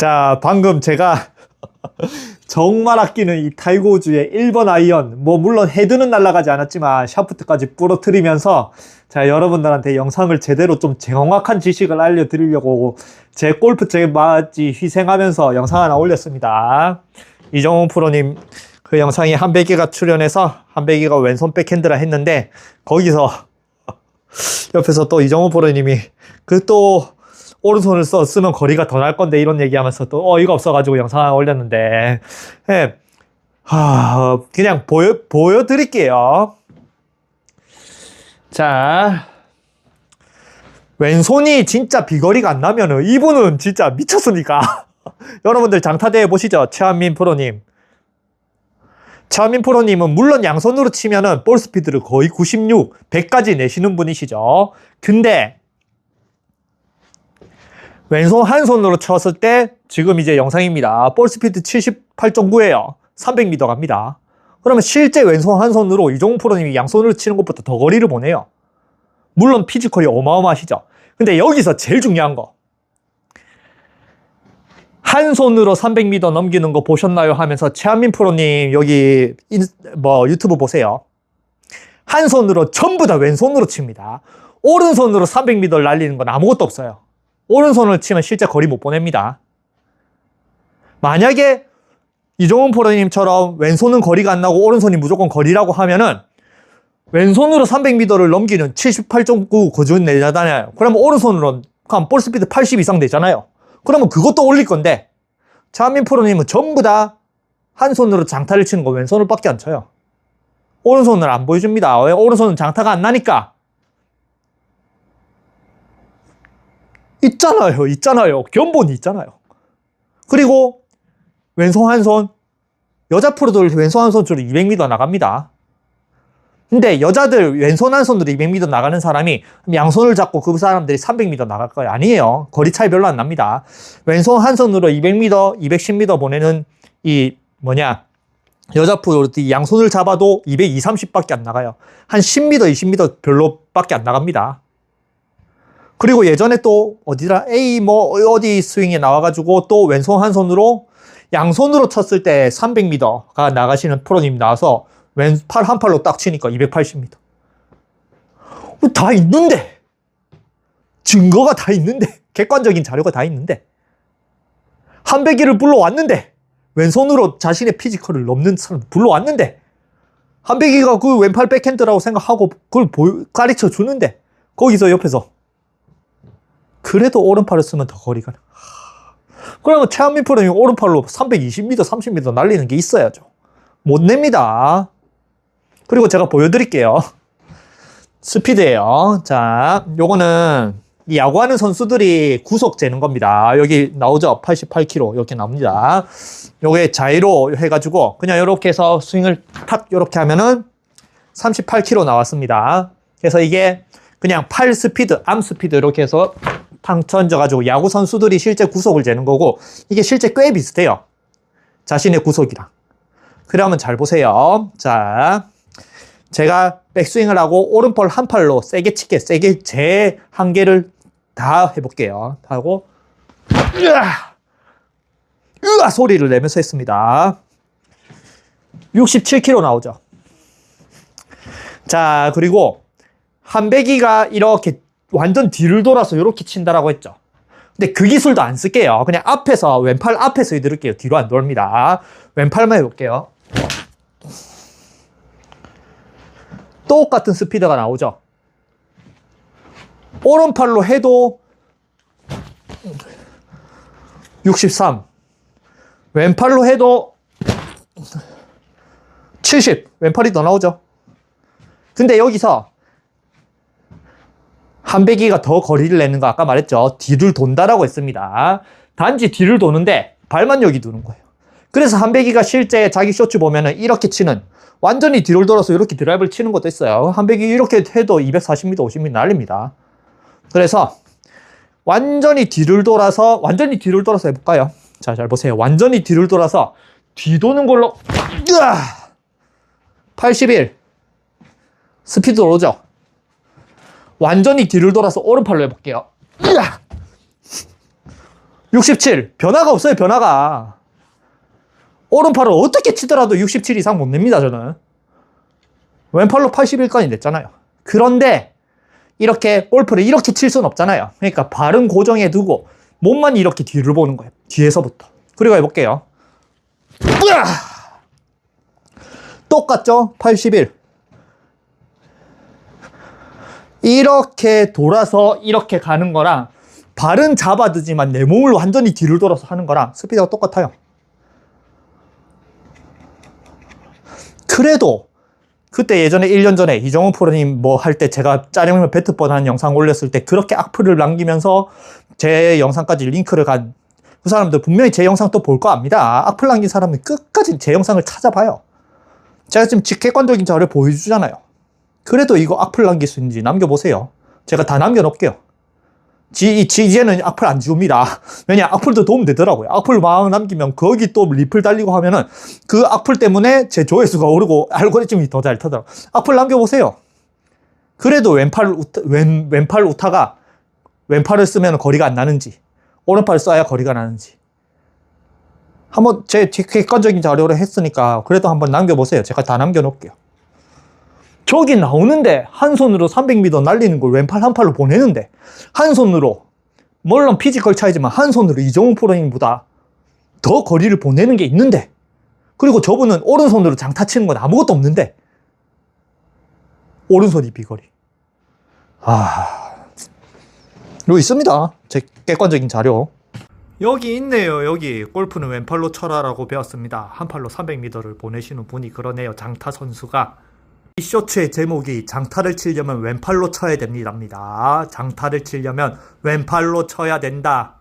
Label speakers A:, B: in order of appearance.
A: 자, 방금 제가 정말 아끼는 이 타이거우즈의 1번 아이언, 뭐, 물론 헤드는 날아가지 않았지만, 샤프트까지 부러뜨리면서, 자, 여러분들한테 영상을 제대로 좀 정확한 지식을 알려드리려고, 제 골프 제 맞이 희생하면서 영상 하나 올렸습니다. 이정훈 프로님, 그 영상이 한백이가 출연해서, 한백이가 왼손 백핸드라 했는데, 거기서, 옆에서 또 이정훈 프로님이, 그 또, 오른손을 써 쓰면 거리가 더 날 건데 이런 얘기하면서 또 어이가 없어가지고 영상 올렸는데 예. 하, 그냥 보여 보여드릴게요. 자 왼손이 진짜 비거리가 안 나면은 이분은 진짜 미쳤으니까 여러분들 장타대회 보시죠 최한민 프로님. 최한민 프로님은 물론 양손으로 치면은 볼 스피드를 거의 96, 100까지 내시는 분이시죠. 근데 왼손 한 손으로 쳤을 때 지금 이제 영상입니다. 볼 스피드 78.9예요. 300m 갑니다. 그러면 실제 왼손 한 손으로 이종훈 프로님이 양손으로 치는 것보다 더 거리를 보내요. 물론 피지컬이 어마어마하시죠. 근데 여기서 제일 중요한 거. 한 손으로 300m 넘기는 거 보셨나요? 하면서 최한민 프로님 여기 인, 뭐 유튜브 보세요. 한 손으로 전부 다 왼손으로 칩니다. 오른손으로 300m를 날리는 건 아무것도 없어요. 오른손을 치면 실제 거리 못 보냅니다. 만약에 이종훈 프로님처럼 왼손은 거리가 안 나고 오른손이 무조건 거리라고 하면은 왼손으로 300m를 넘기는 78.9 거준 내잖아요. 그러면 오른손으로 한볼 스피드 80 이상 되잖아요. 그러면 그것도 올릴 건데 차민 프로님은 전부 다 한 손으로 장타를 치는 거 왼손을 밖에 안 쳐요. 오른손을 안 보여줍니다. 왜 오른손은 장타가 안 나니까. 있잖아요. 있잖아요. 견본이 있잖아요. 그리고 왼손 한 손, 여자 프로들 왼손 한 손으로 200m 나갑니다. 근데 여자들 왼손 한 손으로 200m 나가는 사람이 양손을 잡고 그 사람들이 300m 나갈 거예요. 아니에요. 거리 차이 별로 안 납니다. 왼손 한 손으로 200m, 210m 보내는 이 뭐냐 여자 프로들이 양손을 잡아도 220, 30밖에 안 나가요. 한 10m, 20m 별로밖에 안 나갑니다. 그리고 예전에 또 어디라 A 뭐 어디 스윙에 나와가지고 또 왼손 한 손으로 양손으로 쳤을 때 300m가 나가시는 프로님 나와서 왼팔 한 팔로 딱 치니까 280m. 다 있는데. 증거가 다 있는데. 객관적인 자료가 다 있는데. 한백이를 불러왔는데. 왼손으로 자신의 피지컬을 넘는 사람 불러왔는데. 한백이가 그 왼팔 백핸드라고 생각하고 그걸 가르쳐 주는데. 거기서 옆에서 그래도 오른팔을 쓰면 더 거리가 나. 그러면 최한민 프로님 오른팔로 320m, 30m 날리는 게 있어야죠. 못 냅니다. 그리고 제가 보여드릴게요. 스피드예요. 자, 요거는 이 야구하는 선수들이 구속 재는 겁니다. 여기 나오죠? 88km 이렇게 나옵니다. 요게 자이로 해가지고 그냥 이렇게 해서 스윙을 탁 이렇게 하면은 38km 나왔습니다. 그래서 이게 그냥 팔 스피드, 암 스피드 이렇게 해서 탕 던져가지고 야구 선수들이 실제 구속을 재는 거고 이게 실제 꽤 비슷해요. 자신의 구속이랑. 그러면 잘 보세요. 자, 제가 백스윙을 하고 오른팔 한 팔로 세게 치게 세게 제 한계를 다 해볼게요. 하고 으아, 으아 소리를 내면서 했습니다. 67kg 나오죠. 자, 그리고 한배기가 이렇게 완전 뒤를 돌아서 이렇게 친다라고 했죠. 근데 그 기술도 안 쓸게요. 그냥 앞에서 왼팔 앞에서 해드릴게요. 뒤로 안 돌립니다. 왼팔만 해볼게요. 똑같은 스피드가 나오죠. 오른팔로 해도 63. 왼팔로 해도 70. 왼팔이 더 나오죠. 근데 여기서 한배기가 더 거리를 내는 거 아까 말했죠. 뒤를 돈다라고 했습니다. 단지 뒤를 도는데 발만 여기 두는 거예요. 그래서 한배기가 실제 자기 쇼츠 보면은 이렇게 치는 완전히 뒤를 돌아서 이렇게 드라이브를 치는 것도 있어요. 한배기 이렇게 해도 240m, 50m 날립니다. 그래서 완전히 뒤를 돌아서 완전히 뒤를 돌아서 해볼까요? 자, 잘 보세요. 완전히 뒤를 돌아서 뒤 도는 걸로 으아! 81 스피드 오르죠? 완전히 뒤를 돌아서 오른팔로 해볼게요. 으아! 67 변화가 없어요 변화가. 오른팔을 어떻게 치더라도 67 이상 못 냅니다 저는. 왼팔로 81까지 냈잖아요. 그런데 이렇게 골프를 이렇게 칠 수는 없잖아요. 그러니까 발은 고정해 두고 몸만 이렇게 뒤를 보는 거예요 뒤에서부터. 그리고 해볼게요! 똑같죠? 81 이렇게 돌아서 이렇게 가는 거랑 발은 잡아두지만 내 몸을 완전히 뒤를 돌아서 하는 거랑 스피드가 똑같아요. 그래도 그때 예전에 1년 전에 이정훈 프로님 뭐 할 때 제가 짜장면 배트 뻔한 영상 올렸을 때 그렇게 악플을 남기면서 제 영상까지 링크를 간 그 사람들 분명히 제 영상 또 볼 거 압니다. 악플 남긴 사람은 끝까지 제 영상을 찾아봐요. 제가 지금 직객관적인 자료를 보여주잖아요. 그래도 이거 악플 남길 수 있는지 남겨보세요. 제가 다 남겨놓을게요. 지, 지, 이제는 악플 안 지웁니다. 왜냐, 악플도 도움 되더라고요. 악플 막 남기면 거기 또 리플 달리고 하면은 그 악플 때문에 제 조회수가 오르고 알고리즘이 더 잘 터더라고요. 악플 남겨보세요. 그래도 왼팔 우타, 왼, 왼팔 우타가 왼팔을 쓰면 거리가 안 나는지, 오른팔을 써야 거리가 나는지. 한번 제 객관적인 자료를 했으니까 그래도 한번 남겨보세요. 제가 다 남겨놓을게요. 저기 나오는데 한 손으로 300m 날리는 걸 왼팔 한 팔로 보내는데 한 손으로 물론 피지컬 차이지만 한 손으로 이정훈 프로님보다 더 거리를 보내는 게 있는데 그리고 저분은 오른손으로 장타 치는 건 아무것도 없는데 오른손이 비거리. 아 여기 있습니다. 제 객관적인 자료. 여기 있네요. 여기 골프는 왼팔로 쳐라라고 배웠습니다. 한 팔로 300m를 보내시는 분이 그러네요. 장타 선수가 이 쇼츠의 제목이 장타를 치려면 왼팔로 쳐야 됩니다. 장타를 치려면 왼팔로 쳐야 된다.